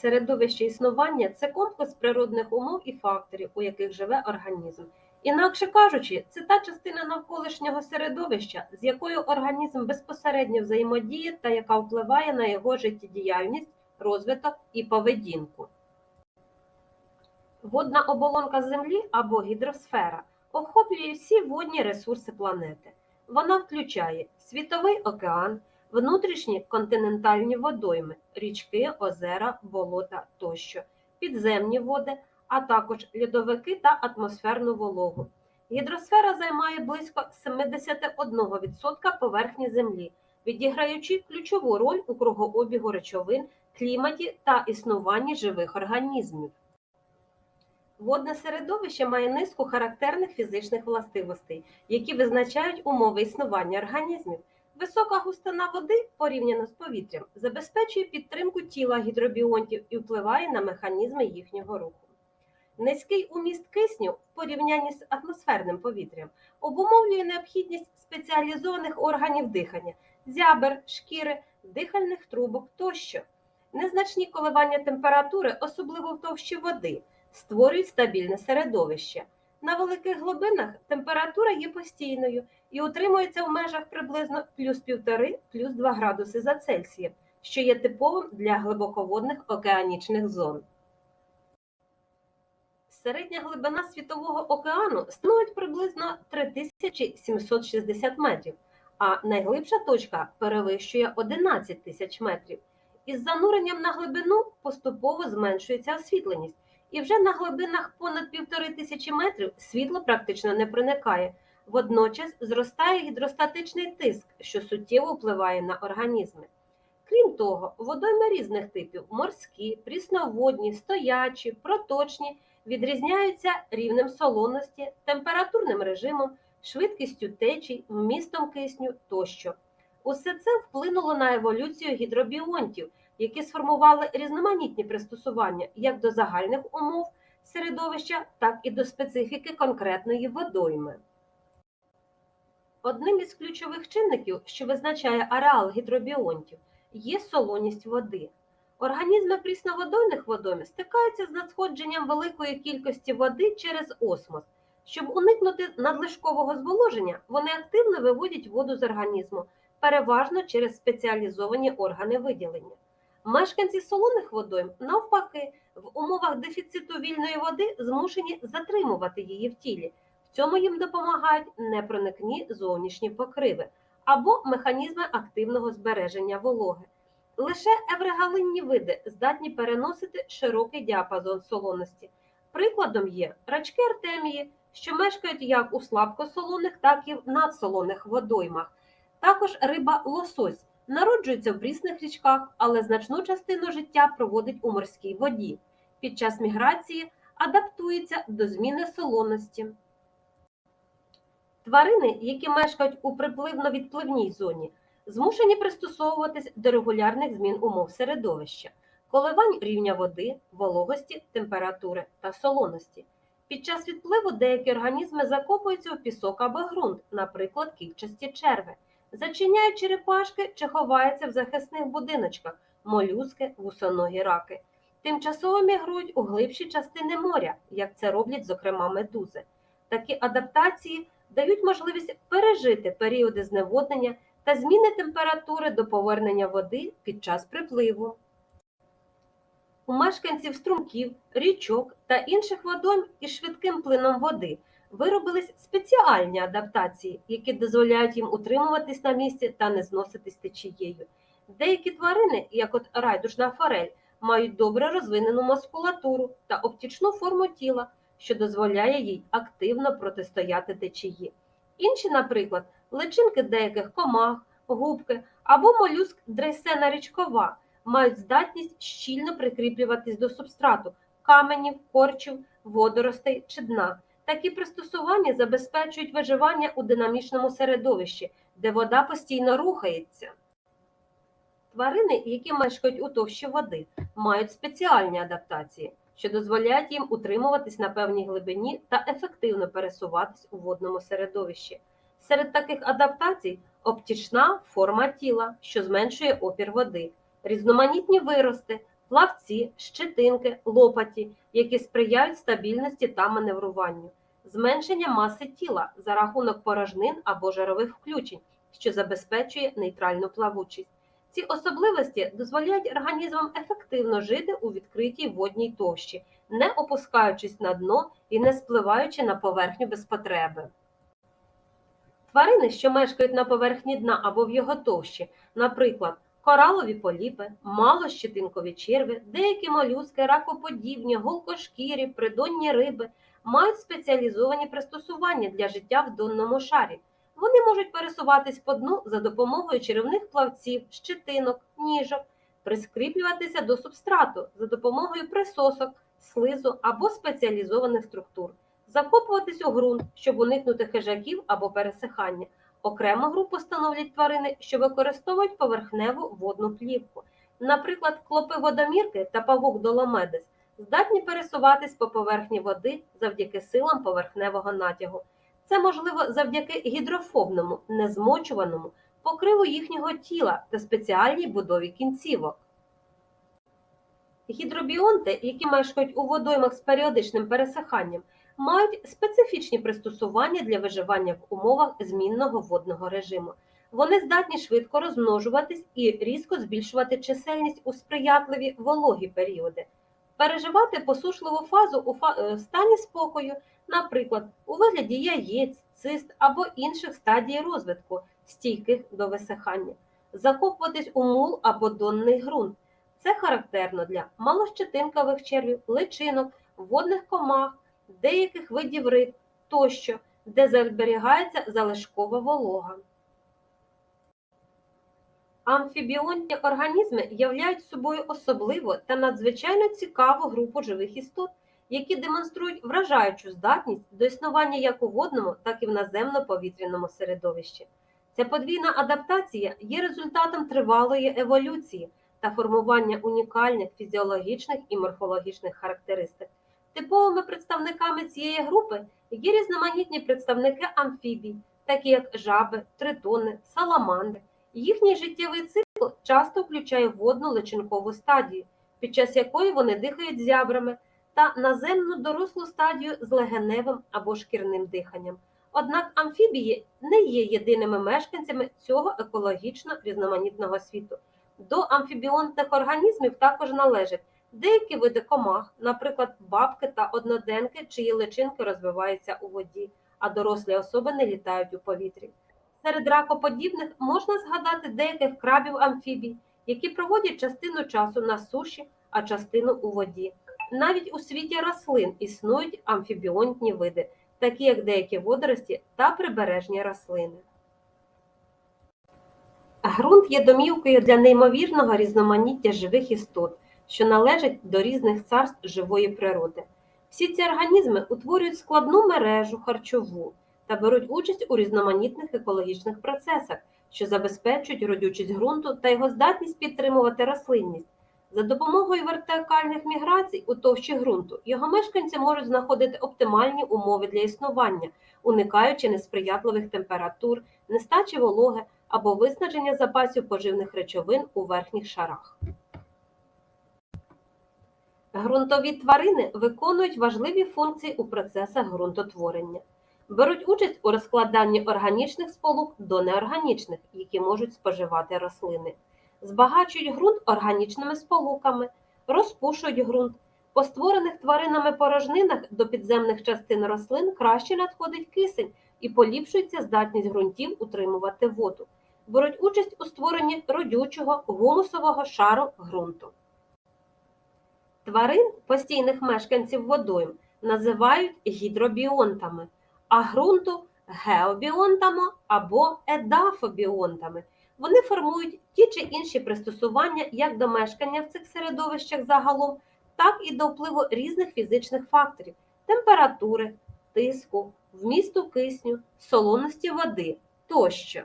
Середовище існування це комплекс природних умов і факторів, у яких живе організм. Інакше кажучи, це та частина навколишнього середовища, з якою організм безпосередньо взаємодіє та яка впливає на його життєдіяльність, розвиток і поведінку. Водна оболонка Землі або гідросфера охоплює всі водні ресурси планети. Вона включає світовий океан, внутрішні континентальні водойми, річки, озера, болота тощо, підземні води, а також льодовики та атмосферну вологу. Гідросфера займає близько 71% поверхні Землі, відіграючи ключову роль у кругообігу речовин, кліматі та існуванні живих організмів. Водне середовище має низку характерних фізичних властивостей, які визначають умови існування організмів. Висока густина води, порівняно з повітрям, забезпечує підтримку тіла гідробіонтів і впливає на механізми їхнього руху. Низький уміст кисню в порівнянні з атмосферним повітрям обумовлює необхідність спеціалізованих органів дихання, зябер, шкіри, дихальних трубок тощо. Незначні коливання температури, особливо в товщі води, створюють стабільне середовище. На великих глибинах температура є постійною і утримується в межах приблизно плюс 1,5 плюс 2 градуси за Цельсієм, що є типовим для глибоководних океанічних зон. Середня глибина Світового океану становить приблизно 3760 метрів, а найглибша точка перевищує 11 тисяч метрів. Із зануренням на глибину поступово зменшується освітленість, і вже на глибинах понад півтори тисячі метрів світло практично не проникає. Водночас зростає гідростатичний тиск, що суттєво впливає на організми. Крім того, водойми різних типів морські, прісноводні, стоячі, проточні відрізняються рівнем солоності, температурним режимом, швидкістю течій, вмістом кисню тощо. Усе це вплинуло на еволюцію гідробіонтів, які сформували різноманітні пристосування як до загальних умов середовища, так і до специфіки конкретної водойми. Одним із ключових чинників, що визначає ареал гідробіонтів, є солоність води. Організми прісноводойних водойм стикаються з надсходженням великої кількості води через осмос. Щоб уникнути надлишкового зволоження, вони активно виводять воду з організму, переважно через спеціалізовані органи виділення. Мешканці солоних водойм, навпаки, в умовах дефіциту вільної води змушені затримувати її в тілі. В цьому їм допомагають непроникні зовнішні покриви або механізми активного збереження вологи. Лише еврегалинні види здатні переносити широкий діапазон солоності. Прикладом є рачки артемії, що мешкають як у слабкосолоних, так і в надсолоних водоймах. Також риба лосось народжується в прісних річках, але значну частину життя проводить у морській воді. Під час міграції адаптується до зміни солоності. Тварини, які мешкають у припливно-відпливній зоні, змушені пристосовуватись до регулярних змін умов середовища, коливань рівня води, вологості, температури та солоності. Під час відпливу деякі організми закопуються у пісок або ґрунт, наприклад, кільчасті черви, зачиняють черепашки чи ховаються в захисних будиночках, молюски, вусоногі раки. Тимчасово мігрують у глибші частини моря, як це роблять, зокрема, медузи. Такі адаптації дають можливість пережити періоди зневоднення та зміни температури до повернення води під час припливу. У мешканців струмків, річок та інших водойм із швидким плином води виробились спеціальні адаптації, які дозволяють їм утримуватись на місці та не зноситись течією. Деякі тварини, як от райдушна форель, мають добре розвинену мускулатуру та оптічну форму тіла, що дозволяє їй активно протистояти течії. Інші, наприклад, личинки деяких комах, губки або молюск дрейсена річкова мають здатність щільно прикріплюватись до субстрату каменів, корчів, водоростей чи дна. Такі пристосування забезпечують виживання у динамічному середовищі, де вода постійно рухається. Тварини, які мешкають у товщі води, мають спеціальні адаптації, що дозволяють їм утримуватись на певній глибині та ефективно пересуватись у водному середовищі. Серед таких адаптацій оптічна форма тіла, що зменшує опір води, різноманітні вирости, плавці, щетинки, лопаті, які сприяють стабільності та маневруванню, зменшення маси тіла за рахунок порожнин або жирових включень, що забезпечує нейтральну плавучість. Ці особливості дозволяють організмам ефективно жити у відкритій водній товщі, не опускаючись на дно і не спливаючи на поверхню без потреби. Тварини, що мешкають на поверхні дна або в його товщі, наприклад, коралові поліпи, малощетинкові черви, деякі молюски, ракоподібні, голкошкірі, придонні риби, мають спеціалізовані пристосування для життя в донному шарі. Вони можуть пересуватись по дну за допомогою черевних плавців, щетинок, ніжок, прискріплюватися до субстрату за допомогою присосок, слизу або спеціалізованих структур, закопуватись у ґрунт, щоб уникнути хижаків або пересихання. Окрему групу становлять тварини, що використовують поверхневу водну плівку. Наприклад, клопи водомірки та павук доломедес здатні пересуватись по поверхні води завдяки силам поверхневого натягу. Це можливо завдяки гідрофобному, незмочуваному покриву їхнього тіла та спеціальній будові кінцівок. Гідробіонти, які мешкають у водоймах з періодичним пересиханням, мають специфічні пристосування для виживання в умовах змінного водного режиму. Вони здатні швидко розмножуватись і різко збільшувати чисельність у сприятливі вологі періоди, переживати посушливу фазу у фа- е, стані спокою, наприклад, у вигляді яєць, цист або інших стадій розвитку, стійких до висихання, закопуватись у мул або донний ґрунт. Це характерно для малощетинкових червів, личинок, водних комах, деяких видів риб тощо, де зберігається залишкова волога. Амфібіонні організми являють собою особливу та надзвичайно цікаву групу живих істот, які демонструють вражаючу здатність до існування як у водному, так і в наземно-повітряному середовищі. Ця подвійна адаптація є результатом тривалої еволюції та формування унікальних фізіологічних і морфологічних характеристик. Типовими представниками цієї групи є різноманітні представники амфібій, такі як жаби, тритони, саламандри. Їхній життєвий цикл часто включає водну личинкову стадію, під час якої вони дихають зябрами, та наземну дорослу стадію з легеневим або шкірним диханням. Однак амфібії не є єдиними мешканцями цього екологічно різноманітного світу. До амфібіонтних організмів також належать деякі види комах, наприклад, бабки та одноденки, чиї личинки розвиваються у воді, а дорослі особини літають у повітрі. Серед ракоподібних можна згадати деяких крабів амфібій, які проводять частину часу на суші, а частину у воді. Навіть у світі рослин існують амфібіонтні види, такі як деякі водорості та прибережні рослини. Грунт є домівкою для неймовірного різноманіття живих істот, що належать до різних царств живої природи. Всі ці організми утворюють складну мережу харчову та беруть участь у різноманітних екологічних процесах, що забезпечують родючість ґрунту та його здатність підтримувати рослинність. За допомогою вертикальних міграцій у товщі ґрунту його мешканці можуть знаходити оптимальні умови для існування, уникаючи несприятливих температур, нестачі вологи або виснаження запасів поживних речовин у верхніх шарах. Ґрунтові тварини виконують важливі функції у процесах ґрунтотворення. Беруть участь у розкладанні органічних сполук до неорганічних, які можуть споживати рослини, збагачують ґрунт органічними сполуками, розпушують ґрунт. По створених тваринами порожнинах до підземних частин рослин краще надходить кисень і поліпшується здатність ґрунтів утримувати воду. Беруть участь у створенні родючого гумусового шару ґрунту. Тварин, постійних мешканців водойм, називають гідробіонтами, а ґрунту геобіонтами або едафобіонтами. Вони формують ті чи інші пристосування як до мешкання в цих середовищах загалом, так і до впливу різних фізичних факторів температури, тиску, вмісту кисню, солоності води тощо.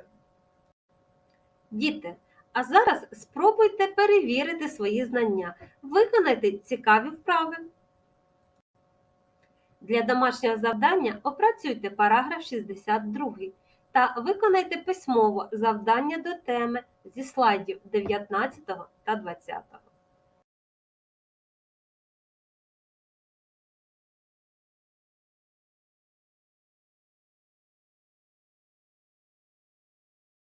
Діти, а зараз спробуйте перевірити свої знання, виконайте цікаві вправи. Для домашнього завдання опрацюйте параграф 62 та виконайте письмово завдання до теми зі слайдів 19 та 20.